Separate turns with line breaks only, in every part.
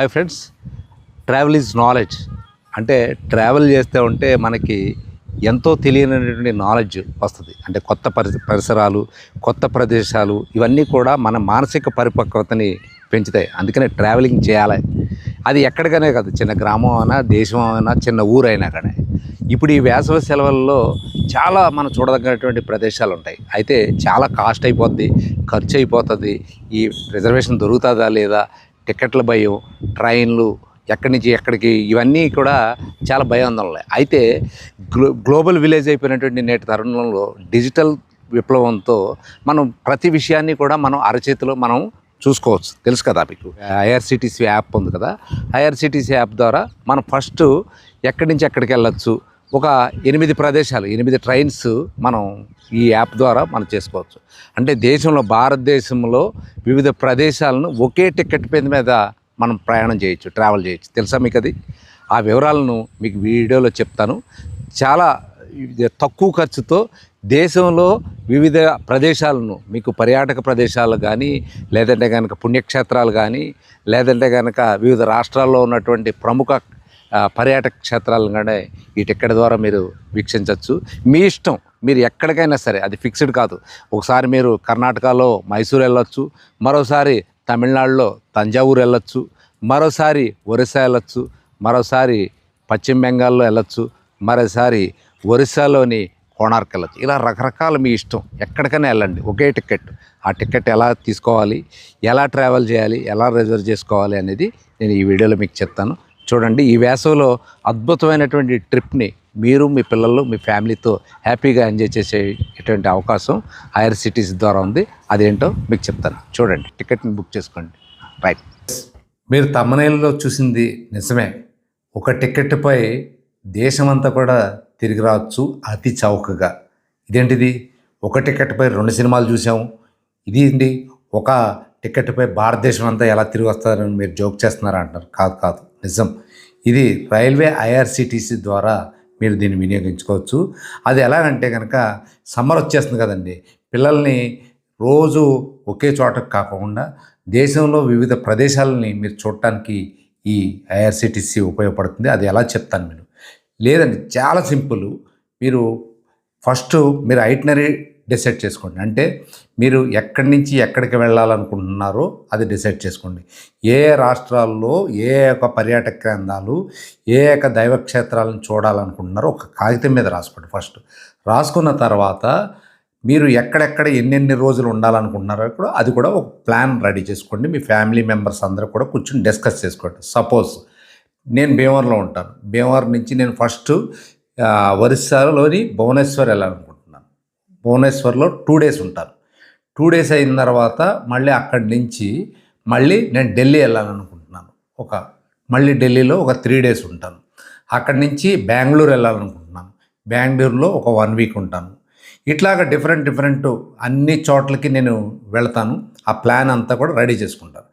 Hi friends travel is knowledge. అంటే travel చేస్తే ఉంటే మనకి ఎంతో తెలియనటువంటి నాలెడ్జ్ వస్తుంది. అంటే కొత్త పరిస పరిసరాలు కొత్త ప్రదేశాలు ఇవన్నీ కూడా మన మానసిక పరిపక్వతని పెంచుతాయి. అందుకనే ట్రావెలింగ్ చేయాలి. అది ఎక్కడికనే కాదు చిన్న గ్రామం అయినా దేశం అయినా చిన్న ఊరైనా కానీ. ఇప్పుడు ఈ వేసవి సెలవుల్లో చాలా మనం చూడదగినటువంటి ప్రదేశాలు ఉంటాయి. అయితే చాలా కాస్ట్ అయిపోద్ది ఖర్చు అయిపోతుంది. ఈ రిజర్వేషన్ దొరుకుతుందా లేదా టికెట్ల భయం ట్రైన్లు ఎక్కడి నుంచి ఎక్కడికి ఇవన్నీ కూడా చాలా భయాందోళనలే. అయితే గ్లో గ్లోబల్ విలేజ్ అయిపోయినటువంటి నేటి తరుణంలో డిజిటల్ విప్లవంతో మనం ప్రతి విషయాన్ని కూడా మనం అరచేతిలో మనం చూసుకోవచ్చు. తెలుసు కదా మీకు? ఐఆర్సిటీసీ యాప్ ఉంది కదా? ఐఆర్సిటీసీ యాప్ ద్వారా మనం ఫస్ట్ ఎక్కడి నుంచి ఎక్కడికి వెళ్ళచ్చు? ఒక ఎనిమిది ప్రదేశాలు ఎనిమిది ట్రైన్స్ మనం ఈ యాప్ ద్వారా మనం చేసుకోవచ్చు. అంటే దేశంలో భారతదేశంలో వివిధ ప్రదేశాలను ఒకే టికెట్ మీద మనం ప్రయాణం చేయొచ్చు ట్రావెల్ చేయొచ్చు. తెలుసా మీకు అది? ఆ వివరాలను మీకు వీడియోలో చెప్తాను. చాలా తక్కువ ఖర్చుతో దేశంలో వివిధ ప్రదేశాలను మీకు పర్యాటక ప్రదేశాలు కానీ లేదంటే కనుక పుణ్యక్షేత్రాలు కానీ లేదంటే కనుక వివిధ రాష్ట్రాల్లో ఉన్నటువంటి ప్రముఖ పర్యాటక క్షేత్రాలను కూడా ఈ టిక్కెట్ ద్వారా మీరు వీక్షించవచ్చు. మీ ఇష్టం మీరు ఎక్కడికైనా సరే అది ఫిక్స్డ్ కాదు. ఒకసారి మీరు కర్ణాటకలో మైసూర్ వెళ్ళొచ్చు మరోసారి తమిళనాడులో తంజావూరు వెళ్ళొచ్చు మరోసారి ఒరిస్సా వెళ్ళొచ్చు మరోసారి పశ్చిమ బెంగాల్లో వెళ్ళొచ్చు మరోసారి ఒరిస్సాలోని కోణార్క్ వెళ్ళొచ్చు. ఇలా రకరకాల మీ ఇష్టం ఎక్కడికైనా వెళ్ళండి. ఒకే టికెట్. ఆ టికెట్ ఎలా తీసుకోవాలి ఎలా ట్రావెల్ చేయాలి ఎలా రిజర్వ్ చేసుకోవాలి అనేది నేను ఈ వీడియోలో మీకు చెప్తాను. చూడండి ఈ వేసవిలో అద్భుతమైనటువంటి ట్రిప్ని మీరు మీ పిల్లలు మీ ఫ్యామిలీతో హ్యాపీగా ఎంజాయ్ చేసేటువంటి అవకాశం హైయర్ సిటీస్ ద్వారా ఉంది. అదేంటో మీకు చెప్తాను. చూడండి టికెట్ని బుక్ చేసుకోండి. రైట్. మీరు తమ్మనేలలో చూసింది నిజమే. ఒక టికెట్పై దేశమంతా కూడా తిరిగి రావచ్చు అతి చౌకగా. ఇదేంటిది? ఒక టికెట్పై రెండు సినిమాలు చూసాము ఇది ఏంటి ఒక టికెట్పై భారతదేశం అంతా ఎలా తిరిగి వస్తారని మీరు జోక్ చేస్తున్నారు అంటారు కాదు కాదు. నిజం. ఇది రైల్వే ఐఆర్సిటీసీ ద్వారా మీరు దీన్ని వినియోగించుకోవచ్చు. అది ఎలాగంటే కనుక సమ్మర్ వచ్చేస్తుంది కదండి. పిల్లల్ని రోజు ఒకే చోటకు కాకుండా దేశంలో వివిధ ప్రదేశాలని మీరు చూడటానికి ఈ ఐఆర్సిటీసీ ఉపయోగపడుతుంది. అది ఎలా చెప్తాను నేను. లేదండి చాలా సింపుల్. మీరు ఫస్ట్ మీరు ఐటనరీ డిసైడ్ చేసుకోండి. అంటే మీరు ఎక్కడి నుంచి ఎక్కడికి వెళ్ళాలనుకుంటున్నారో అది డిసైడ్ చేసుకోండి. ఏ రాష్ట్రాల్లో ఏ యొక్క పర్యాటక కేంద్రాలు ఏ యొక్క దైవక్షేత్రాలను చూడాలనుకుంటున్నారో ఒక కాగితం మీద రాసుకోండి ఫస్ట్. రాసుకున్న తర్వాత మీరు ఎక్కడెక్కడ ఎన్నెన్ని రోజులు ఉండాలనుకుంటున్నారో కూడా అది కూడా ఒక ప్లాన్ రెడీ చేసుకోండి. మీ ఫ్యామిలీ మెంబర్స్ అందరూ కూడా కూర్చొని డిస్కస్ చేసుకోండి. సపోజ్ నేను భీమవరంలో ఉంటాను. భీమవరం నుంచి నేను ఫస్ట్ ఒరిస్సాలోని భువనేశ్వర్ వెళ్ళాలనుకుంటున్నాను. భువనేశ్వర్లో టూ డేస్ ఉంటాను టూ డేస్ అయిన తర్వాత మళ్ళీ అక్కడి నుంచి మళ్ళీ నేను ఢిల్లీ వెళ్ళాలనుకుంటున్నాను. ఒక మళ్ళీ ఢిల్లీలో ఒక త్రీ డేస్ ఉంటాను. అక్కడి నుంచి బెంగళూరు వెళ్ళాలనుకుంటున్నాను. బెంగళూరులో ఒక వన్ వీక్ ఉంటాను. ఇట్లాగా డిఫరెంట్ డిఫరెంట్ అన్ని చోట్లకి నేను వెళ్తాను. ఆ ప్లాన్ అంతా కూడా రెడీ చేసుకుంటాను.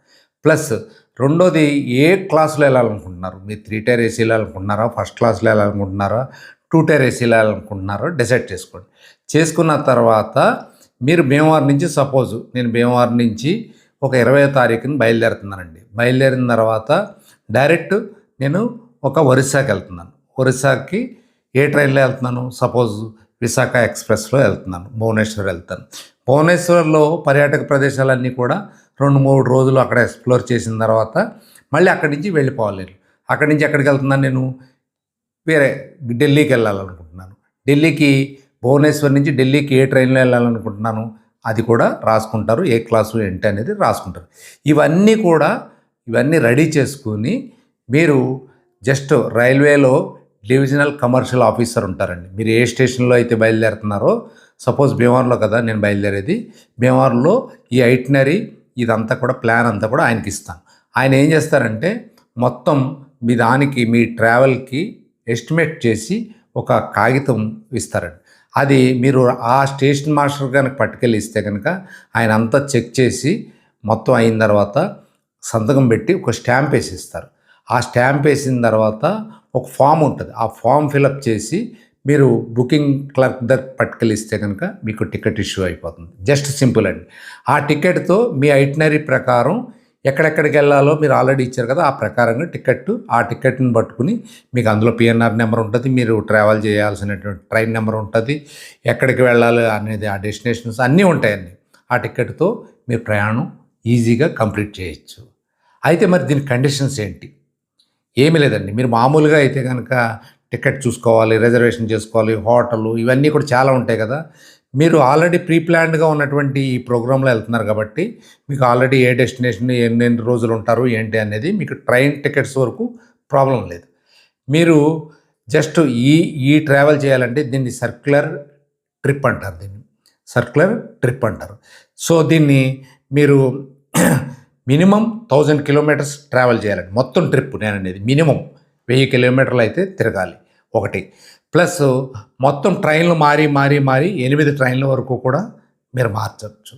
ప్లస్ రెండోది ఏ క్లాస్లో వెళ్ళాలనుకుంటున్నారు? మీరు త్రీ టైర్ ఏసీ వెళ్ళాలనుకుంటున్నారా ఫస్ట్ క్లాస్లో వెళ్ళాలనుకుంటున్నారా? టూ టైర్ ఏసీ వెళ్ళాలనుకుంటున్నారో డిసైడ్ చేసుకోండి. చేసుకున్న తర్వాత మీరు భీమవరం నుంచి సపోజ్ నేను భీమవరం నుంచి ఒక ఇరవై తారీఖున బయలుదేరుతున్నానండి. బయలుదేరిన తర్వాత డైరెక్ట్ నేను ఒక ఒరిస్సాకి వెళ్తున్నాను. ఒరిస్సాకి ఏ ట్రైన్లో వెళ్తున్నాను? సపోజ్ విశాఖ ఎక్స్ప్రెస్లో వెళ్తున్నాను. భువనేశ్వర్ వెళ్తాను. భువనేశ్వర్లో పర్యాటక ప్రదేశాలన్నీ కూడా రెండు మూడు రోజులు అక్కడ ఎక్స్ప్లోర్ చేసిన తర్వాత మళ్ళీ అక్కడి నుంచి వెళ్ళిపోవాలి అక్కడి నుంచి ఎక్కడికి వెళ్తున్నాను నేను? వేరే ఢిల్లీకి వెళ్ళాలనుకుంటున్నాను. ఢిల్లీకి భువనేశ్వర్ నుంచి ఢిల్లీకి ఏ ట్రైన్లో వెళ్ళాలనుకుంటున్నాను అది కూడా రాసుకుంటారు. ఏ క్లాసు ఏంటి అనేది రాసుకుంటారు. ఇవన్నీ కూడా ఇవన్నీ రెడీ చేసుకుని మీరు జస్ట్ రైల్వేలో డివిజనల్ కమర్షియల్ ఆఫీసర్ ఉంటారండి. మీరు ఏ స్టేషన్లో అయితే బయలుదేరుతున్నారో సపోజ్ భీమవరంలో కదా నేను బయలుదేరేది భీమవరంలో ఈ ఐటినరీ ఇదంతా కూడా ప్లాన్ అంతా కూడా ఆయనకి ఇస్తాను ఆయన ఏం చేస్తారంటే మొత్తం మీ దానికి మీ ట్రావెల్కి ఎస్టిమేట్ చేసి ఒక కాగితం ఇస్తారండి. అది మీరు ఆ స్టేషన్ మాస్టర్ కనుక పట్టుకెళ్ళి ఇస్తే కనుక ఆయన అంతా చెక్ చేసి మొత్తం అయిన తర్వాత సంతకం పెట్టి ఒక స్టాంప్ వేసి ఇస్తారు ఆ స్టాంప్ వేసిన తర్వాత ఒక ఫామ్ ఉంటుంది. ఆ ఫామ్ ఫిలప్ చేసి మీరు బుకింగ్ క్లర్క్ దగ్గర పట్టుకెళ్ళిస్తే కనుక మీకు టికెట్ ఇష్యూ అయిపోతుంది. జస్ట్ సింపుల్ అండి. ఆ టికెట్తో మీ ఐటినరీ ప్రకారం ఎక్కడెక్కడికి వెళ్ళాలో మీరు ఆల్రెడీ ఇచ్చారు కదా ఆ ప్రకారంగా టికెట్ ఆ టికెట్ని పట్టుకుని మీకు అందులో పిఎన్ఆర్ నెంబర్ ఉంటుంది మీరు ట్రావెల్ చేయాల్సినటువంటి ట్రైన్ నెంబర్ ఉంటుంది ఎక్కడికి వెళ్ళాలి అనేది ఆ డెస్టినేషన్స్ అన్నీ ఉంటాయండి. ఆ టికెట్తో మీరు ప్రయాణం ఈజీగా కంప్లీట్ చేయొచ్చు. అయితే మరి దీని కండిషన్స్ ఏంటి? ఏమీ లేదండి. మీరు మామూలుగా అయితే కనుక టికెట్ చూసుకోవాలి రిజర్వేషన్ చేసుకోవాలి హోటల్ ఇవన్నీ కూడా చాలా ఉంటాయి కదా. మీరు ఆల్రెడీ ప్రీ ప్లాన్డ్గా ఉన్నటువంటి ఈ ప్రోగ్రాంలో వెళ్తున్నారు కాబట్టి మీకు ఆల్రెడీ ఏ డెస్టినేషన్ ఎన్ని రోజులు ఉంటారు ఏంటి అనేది మీకు ట్రైన్ టికెట్స్ వరకు ప్రాబ్లం లేదు. మీరు జస్ట్ ఈ ఈ ట్రావెల్ చేయాలంటే దీన్ని సర్క్యులర్ ట్రిప్ అంటారు దీన్ని. సర్క్యులర్ ట్రిప్ అంటారు. సో దీన్ని మీరు మినిమం థౌజండ్ కిలోమీటర్స్ ట్రావెల్ చేయాలండి. మొత్తం ట్రిప్ నేను అనేది మినిమం వెయ్యి కిలోమీటర్లు అయితే తిరగాలి. ఒకటి. ప్లస్ మొత్తం ట్రైన్లు మారి మారి మారి ఎనిమిది ట్రైన్ల వరకు కూడా మీరు మార్చవచ్చు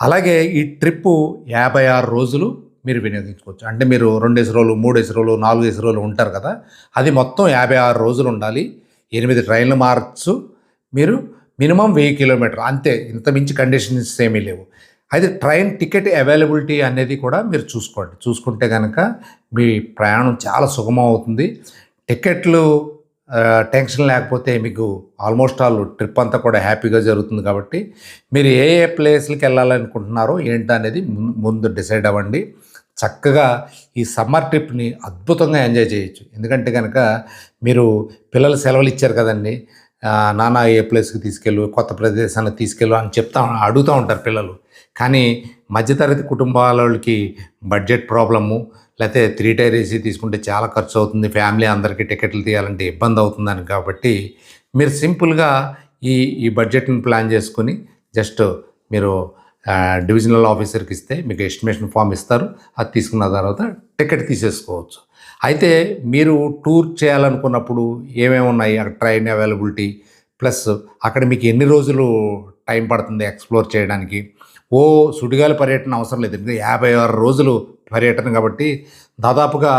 అలాగే ఈ ట్రిప్పు యాభై ఆరు రోజులు మీరు వినియోగించుకోవచ్చు. అంటే మీరు రెండేసి రోజులు మూడేసి రోజులు నాలుగేసి రోజులు ఉంటారు కదా అది మొత్తం యాభై ఆరు రోజులు ఉండాలి. ఎనిమిది ట్రైన్లు మారచ్చు మీరు మినిమం వెయ్యి కిలోమీటర్ అంతే ఇంత మించి కండిషన్స్ ఏమీ లేవు. అయితే ట్రైన్ టికెట్ అవైలబిలిటీ అనేది కూడా మీరు చూసుకోండి. చూసుకుంటే కనుక మీ ప్రయాణం చాలా సుగమం అవుతుంది. టికెట్లు టెన్షన్ లేకపోతే మీకు ఆల్మోస్ట్ ఆల్ ట్రిప్ అంతా కూడా హ్యాపీగా జరుగుతుంది కాబట్టి మీరు ఏ ఏ ప్లేస్లకి వెళ్ళాలనుకుంటున్నారో ఏంటి అనేది ముందు- ముందు డిసైడ్ అవ్వండి. చక్కగా ఈ సమ్మర్ ట్రిప్ని అద్భుతంగా ఎంజాయ్ చేయొచ్చు. ఎందుకంటే కనుక మీరు పిల్లలు సెలవులు ఇచ్చారు కదండి. నానా ఏ ప్లేస్కి తీసుకెళ్ళు కొత్త ప్రదేశానికి తీసుకెళ్ళు అని చెప్తా అడుగుతూ ఉంటారు పిల్లలు. కానీ మధ్యతరగతి కుటుంబాల వాళ్ళకి బడ్జెట్ ప్రాబ్లము లేకపోతే త్రీ టైర్ ఏసీ తీసుకుంటే చాలా ఖర్చు అవుతుంది ఫ్యామిలీ అందరికీ టికెట్లు తీయాలంటే ఇబ్బంది అవుతుందని కాబట్టి మీరు సింపుల్గా ఈ ఈ బడ్జెట్ని ప్లాన్ చేసుకుని జస్ట్ మీరు డివిజనల్ ఆఫీసర్కి ఇస్తే మీకు ఎస్టిమేషన్ ఫామ్ ఇస్తారు అది తీసుకున్న తర్వాత టికెట్ తీసేసుకోవచ్చు. అయితే మీరు టూర్ చేయాలనుకున్నప్పుడు ఏమేమి ఉన్నాయి? అక్కడ ట్రైన్ అవైలబిలిటీ ప్లస్ అక్కడ మీకు ఎన్ని రోజులు టైం పడుతుంది ఎక్స్ప్లోర్ చేయడానికి? ఓ సుడిగాలి పర్యటన అవసరం లేదు. ఎందుకంటే యాభై ఆరు రోజులు పర్యటన కాబట్టి దాదాపుగా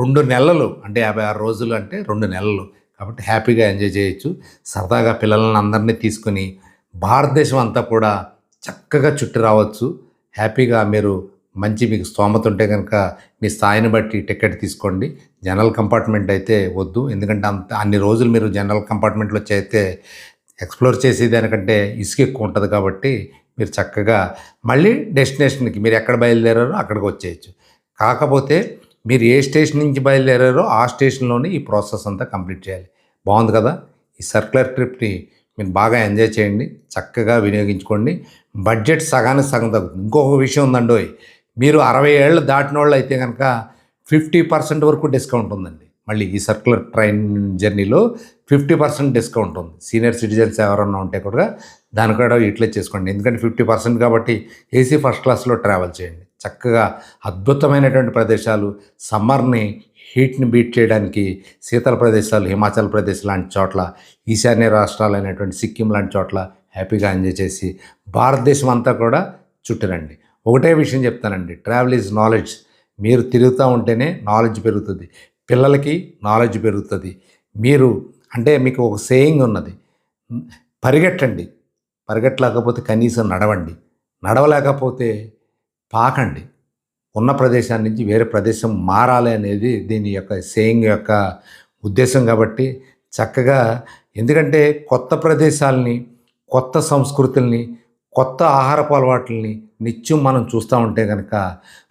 రెండు నెలలు అంటే యాభై ఆరు రోజులు అంటే రెండు నెలలు కాబట్టి హ్యాపీగా ఎంజాయ్ చేయొచ్చు. సరదాగా పిల్లలను అందరినీ తీసుకుని భారతదేశం అంతా కూడా చక్కగా చుట్టి రావచ్చు. హ్యాపీగా మీరు మంచి మీకు స్తోమత ఉంటే కనుక మీ స్థాయిని బట్టి టికెట్ తీసుకోండి. జనరల్ కంపార్ట్మెంట్ అయితే వద్దు. ఎందుకంటే అంత అన్ని రోజులు మీరు జనరల్ కంపార్ట్మెంట్లో చేస్తే ఎక్స్ప్లోర్ చేసేదానికంటే ఇసుక ఎక్కువ ఉంటుంది కాబట్టి మీరు చక్కగా మళ్ళీ డెస్టినేషన్కి మీరు ఎక్కడ బయలుదేరారో అక్కడికి వచ్చేయచ్చు. కాకపోతే మీరు ఏ స్టేషన్ నుంచి బయలుదేరారో ఆ స్టేషన్లోనే ఈ ప్రాసెస్ అంతా కంప్లీట్ చేయాలి. బాగుంది కదా? ఈ సర్క్యులర్ ట్రిప్ని మీరు బాగా ఎంజాయ్ చేయండి చక్కగా వినియోగించుకోండి. బడ్జెట్ సగానికి సగం తగ్గుతుంది. ఇంకొక విషయం ఉందండి మీరు అరవై ఏళ్ళు దాటిన వాళ్ళు అయితే కనుక ఫిఫ్టీ పర్సెంట్ వరకు డిస్కౌంట్ ఉందండి. మళ్ళీ ఈ సర్క్యులర్ ట్రైన్ జర్నీలో ఫిఫ్టీ పర్సెంట్ డిస్కౌంట్ ఉంది. సీనియర్ సిటిజన్స్ ఎవరన్నా ఉంటే కూడా దాని కూడా యూటిలైజ్ చేసుకోండి. ఎందుకంటే ఫిఫ్టీ పర్సెంట్ కాబట్టి ఏసీ ఫస్ట్ క్లాస్లో ట్రావెల్ చేయండి. చక్కగా అద్భుతమైనటువంటి ప్రదేశాలు సమ్మర్ని హీట్ని బీట్ చేయడానికి శీతల ప్రదేశాలు హిమాచల్ ప్రదేశ్ లాంటి చోట్ల ఈశాన్య రాష్ట్రాలు అయినటువంటి సిక్కిం లాంటి చోట్ల హ్యాపీగా ఎంజాయ్ చేసి భారతదేశం అంతా కూడా చుట్టిరండి. ఒకటే విషయం చెప్తానండి. Travel is knowledge. మీరు తిరుగుతూ ఉంటేనే నాలెడ్జ్ పెరుగుతుంది. పిల్లలకి నాలెడ్జ్ పెరుగుతుంది. మీరు అంటే మీకు ఒక సేయింగ్ ఉన్నది. పరిగెట్టండి. పరిగెట్టలేకపోతే కనీసం నడవండి. నడవలేకపోతే పాకండి. ఉన్న ప్రదేశాన్ని నుంచి వేరే ప్రదేశం మారాలి అనేది దీని యొక్క సేయింగ్ యొక్క ఉద్దేశం కాబట్టి చక్కగా ఎందుకంటే కొత్త ప్రదేశాలని కొత్త సంస్కృతుల్ని కొత్త ఆహారపు అలవాట్లని నిత్యం మనం చూస్తూ ఉంటే కనుక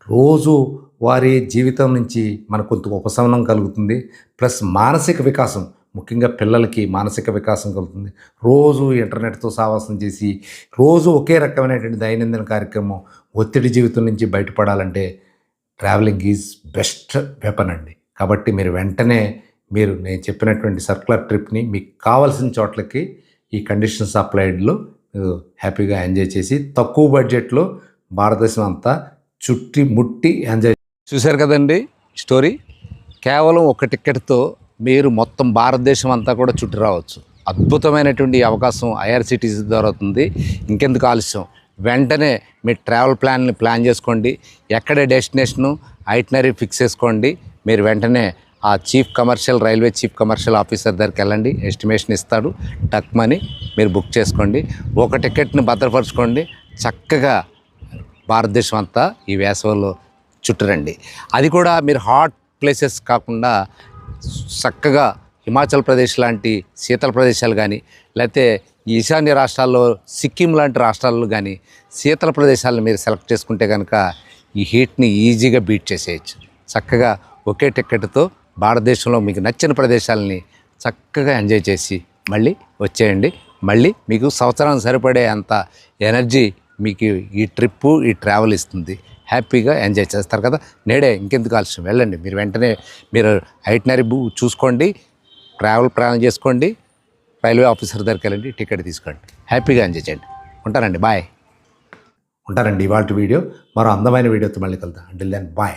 రోజు వారి జీవితం నుంచి మనకు కొంత ఉపశమనం కలుగుతుంది. ప్లస్ మానసిక వికాసం. ముఖ్యంగా పిల్లలకి మానసిక వికాసం కలుగుతుంది. రోజు ఇంటర్నెట్తో సావాసం చేసి రోజు ఒకే రకమైనటువంటి దైనందిన కార్యక్రమం ఒత్తిడి జీవితం నుంచి బయటపడాలంటే ట్రావెలింగ్ ఈజ్ బెస్ట్ వెపన్ అండి. కాబట్టి మీరు వెంటనే మీరు నేను చెప్పినటువంటి సర్కులర్ ట్రిప్ని మీకు కావాల్సిన చోట్లకి ఈ కండిషన్స్ అప్లైడ్లో మీరు హ్యాపీగా ఎంజాయ్ చేసి తక్కువ బడ్జెట్లో భారతదేశం అంతా చుట్టి ముట్టి ఎంజాయ్ చూశారు కదండి స్టోరీ? కేవలం ఒక టికెట్తో మీరు మొత్తం భారతదేశం అంతా కూడా చుట్టి రావచ్చు. అద్భుతమైనటువంటి అవకాశం ఐఆర్సిటీసీ ద్వారా అవుతుంది ఇంకెందుకు ఆలస్యం? వెంటనే మీ ట్రావెల్ ప్లాన్ని ప్లాన్ చేసుకోండి. ఎక్కడ డెస్టినేషను ఐటనరీ ఫిక్స్ చేసుకోండి. మీరు వెంటనే ఆ chief commercial railway chief commercial officer దగ్గరికి వెళ్ళండి. ఎస్టిమేషన్ ఇస్తాడు. టక్ మనీ మీరు బుక్ చేసుకోండి. ఒక టికెట్ని భద్రపరచుకోండి. చక్కగా భారతదేశం అంతా ఈ వేసవిలో చుట్టరండి. అది కూడా మీరు హాట్ ప్లేసెస్ కాకుండా చక్కగా హిమాచల్ ప్రదేశ్ లాంటి శీతల ప్రదేశాలు కానీ లేకపోతే ఈశాన్య రాష్ట్రాల్లో సిక్కిం లాంటి రాష్ట్రాల్లో కానీ శీతల ప్రదేశాలను మీరు సెలెక్ట్ చేసుకుంటే కనుక ఈ హీట్ని ఈజీగా బీట్ చేసేయచ్చు. చక్కగా ఒకే టికెట్తో భారతదేశంలో మీకు నచ్చిన ప్రదేశాలని చక్కగా ఎంజాయ్ చేసి మళ్ళీ వచ్చేయండి. మళ్ళీ మీకు సంవత్సరానికి సరిపడే అంత ఎనర్జీ మీకు ఈ ట్రిప్పు ఈ ట్రావెల్ ఇస్తుంది. హ్యాపీగా ఎంజాయ్ చేస్తారు కదా. నేడే ఇంకెందుకు ఆలస్యం? వెళ్ళండి. మీరు వెంటనే మీరు ఐటనరీ బు చూసుకోండి. ట్రావెల్ ప్రయాణం చేసుకోండి. రైల్వే ఆఫీసర్ దగ్గరికి వెళ్ళండి. టికెట్ తీసుకోండి. హ్యాపీగా ఎంజాయ్ చేయండి. ఉంటారండి బాయ్. ఉంటారండి ఇవాళ వీడియో. మరో అందమైన వీడియోతో మళ్ళీ కలుద్దాం. Until then bye